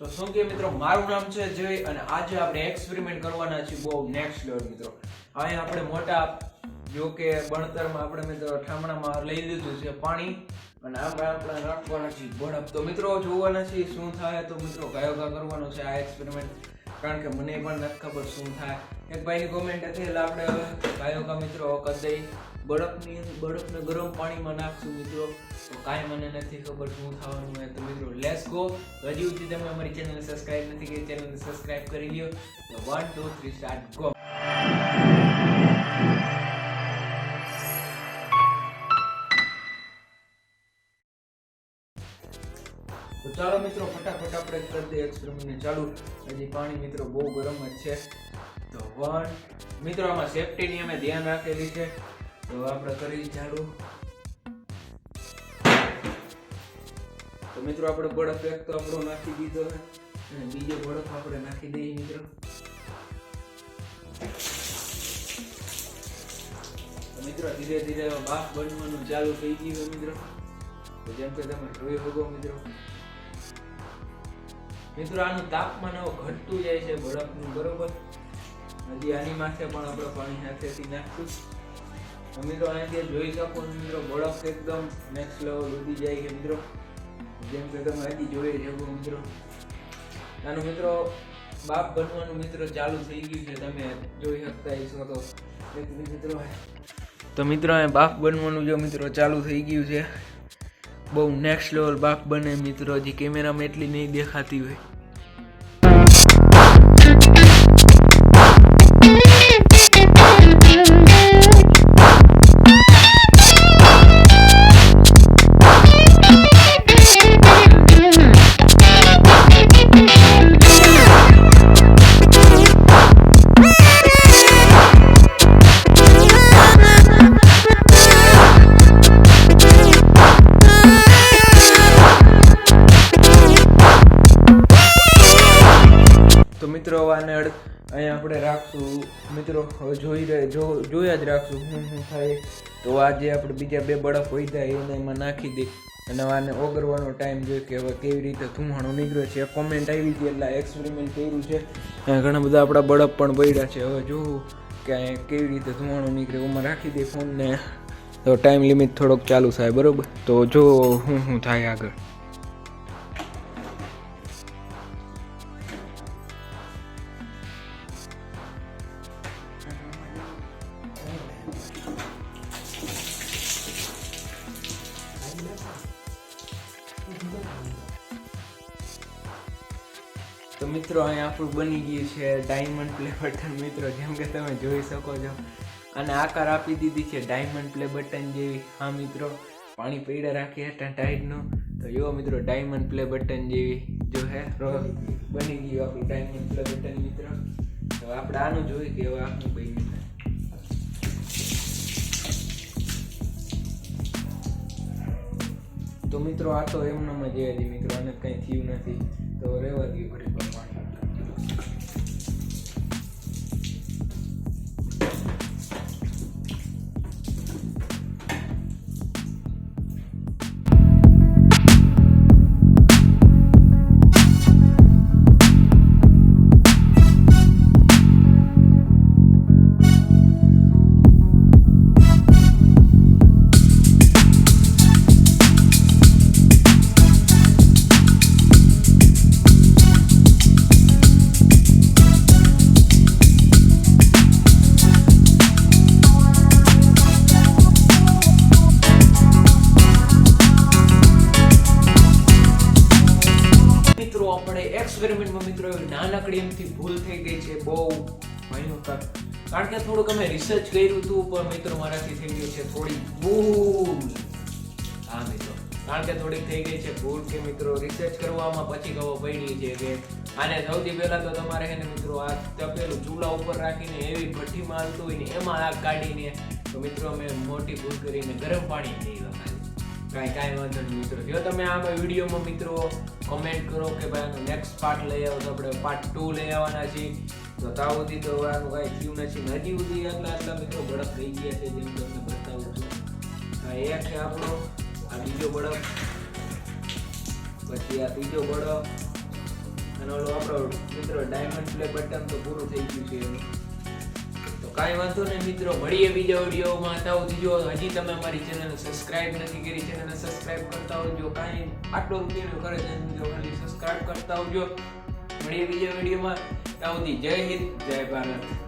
તો શું કે મિત્રો, મારું નામ છે જય અને આજે આપણે એક્સપેરિમેન્ટ કરવાના છીએ બહુ નેક્સ્ટ લેવલ મિત્રો. હવે આપણે મોટા, જો કે બણતરમાં આપણે મિત્રો ઠામણામાં લઈ લીધું છે પાણી અને આપણે આપણે રાખવાના છીએ. બળપ તો મિત્રો, જોવાના છીએ શું થાય તો મિત્રો કયો કયા કરવાનો છે આ એક્સપેરિમેન્ટ કારણ કે મને પણ નથી ખબર શું થાય. એક ભાઈની કોમેન્ટ હતી, એટલે આપણે, ભાઈઓ કા મિત્રો કદાઈ બરફની, બરફને ગરમ પાણીમાં નાખશું મિત્રો. તો કાંઈ મને નથી ખબર શું થવાનું હોય. તો મિત્રો લેસ ગો હજી સુધી તમે અમારી ચેનલને સબસ્ક્રાઈબ નથી કરી, ચેનલને સબસ્ક્રાઈબ કરી લ્યો. તો one two three start go તો ચાલો મિત્રો, ફટાફટ આપણે કરી દઈએ એક્સપેરિમેન્ટ ચાલુ. હજી પાણી મિત્રો બહુ ગરમ જ છે. તો વન મિત્રો, આમાં સેફટીની અમે ધ્યાન રાખેલી છે. તો આપણે કરી ચાલુ. તો મિત્રો, આપણે બળફ એક તો આપણો નાખી દીધો અને બીજો બળફ આપણે નાખી દઈએ મિત્રો. મિત્રો, ધીરે ધીરે બાફ બનવાનું ચાલુ થઈ ગયું મિત્રો. જેમ કે તમે જોઈ શકો મિત્રો. મિત્રો આનું તાપમાન ઘટતું જાય છે બરફનું, બરોબર? હજી આની માથે પણ આપણે પાણી સાથેથી નાખશું. મિત્રો અહીંથી જોઈ શકો મિત્રો, બરફ એકદમ નેક્સ્ટ લેવલ વધી જાય છે મિત્રો. જેમ કે તમે અહીંથી જોઈ શકો મિત્રો. આનું મિત્રો, બાપ બનવાનું મિત્રો ચાલુ થઈ ગયું છે. તમે જોઈ શકતા હશો તો. મિત્રો. તો મિત્રો, અહીં બાપ બનવાનું જો મિત્રો ચાલુ થઈ ગયું છે. બહુ નેક્સ્ટ લેવલ બાપ બને મિત્રો હજી કેમેરામાં એટલી નહીં દેખાતી હોય. અહીંયા આપણે રાખશું. મિત્રો, હવે જોઈ જો જોયા જ રાખશું શું શું થાય. તો આજે આપણે બીજા બે બળફ હોય જાય એને એમાં નાખી દે. અને આને ઓગરવાનો ટાઈમ જોઈએ કે હવે કેવી રીતે ધુમાણો નીકળે છે. કોમેન્ટ આવી હતી, એટલે એક્સપેરિમેન્ટ કર્યું છે. ઘણા બધા આપણા બળફ પણ પડ્યા છે. હવે જોવું કે કેવી રીતે ધુમાડો નીકળે એમાં રાખી દે ફોનને તો ટાઈમ લિમિટ થોડોક ચાલુ થાય, બરાબર? તો જો શું શું થાય આગળ. તો મિત્રો અહીંયા આપણું બની ગયું છે ડાયમંડ પ્લે બટન મિત્રો, જેમ કે તમે જોઈ શકો છો. અને આકાર આપી દીધી છે ડાયમંડ પ્લે બટન જેવી. હા, મિત્રો, પાણી પીડે રાખી હતા ટાઈટનું તો જો મિત્રો ડાયમંડ પ્લે બટન જેવી જો હે બની ગયું આપણું ડાયમંડ પ્લે બટન મિત્રો. તો આપણે આનું જોઈ કે હવે આપણું બન્યું તો મિત્રો, આ તો એમનામ જ હજી, મિત્રો આને કંઈ થયું નથી. તો રહેવા એક્સપેરિમેન્ટમાં મિત્રો, એવી નાનકડી એમથી ભૂલ થઈ ગઈ છે, બહુ ભયંકર કારણ કે થોડુંક અમે રિસર્ચ કર્યું હતું પણ મિત્રો મારાથી થઈ ગઈ છે થોડી ભૂલ. હા, મિત્રો. કારણ કે થોડીક થઈ ગઈ છે ભૂલ કે મિત્રો રિસર્ચ કરવામાં પછી ખબર પડી છે કે આને સૌથી પહેલા તો તમારે છે ને મિત્રો આ તપેલું ચૂલા ઉપર રાખીને એવી ભઠ્ઠીમાં હાલતું હોય ને એમાં આગ કાઢીને, તો મિત્રો મેં મોટી ભૂલ કરીને ગરમ પાણી નહીં વગાડ્યું કાંઈ કાંઈ વાંધો નહીં મિત્રો. જો તમે આ વિડીયોમાં મિત્રો કોમેન્ટ કરો કે ભાઈ આનો નેક્સ્ટ પાર્ટ લઈ આવો તો આપણે પાર્ટ ટુ લઈ આવવાના છીએ. તો તાવ સુધી તો આનું કાંઈ થયું નથી. હજી સુધી આટલા આટલા મિત્રો બળફ થઈ ગયા છે જેમ તમને બતાવું છું. આ એક છે આપણો, આ બીજો બળફ. પછી આ ત્રીજો બળફ. અને ઓલો આપણો મિત્રો ડાયમંડ પ્લે બટન તો પૂરું થઈ ગયું છે હવે. કાંઈ વાંધો નહીં મિત્રો, મળીએ બીજા વિડીયોમાં તાવ જો હજી તમે અમારી ચેનલ સબસ્ક્રાઇબ નથી કરી ચેનલને સબસ્ક્રાઇબ કરતા હોજો. કાંઈ આટલો રૂપિયાનો કરે છે મિત્રો ખાલી સબસ્ક્રાઇબ કરતા હોજો. મળીએ બીજા વિડીયોમાં તાવથી જય હિન્દ, જય ભારત.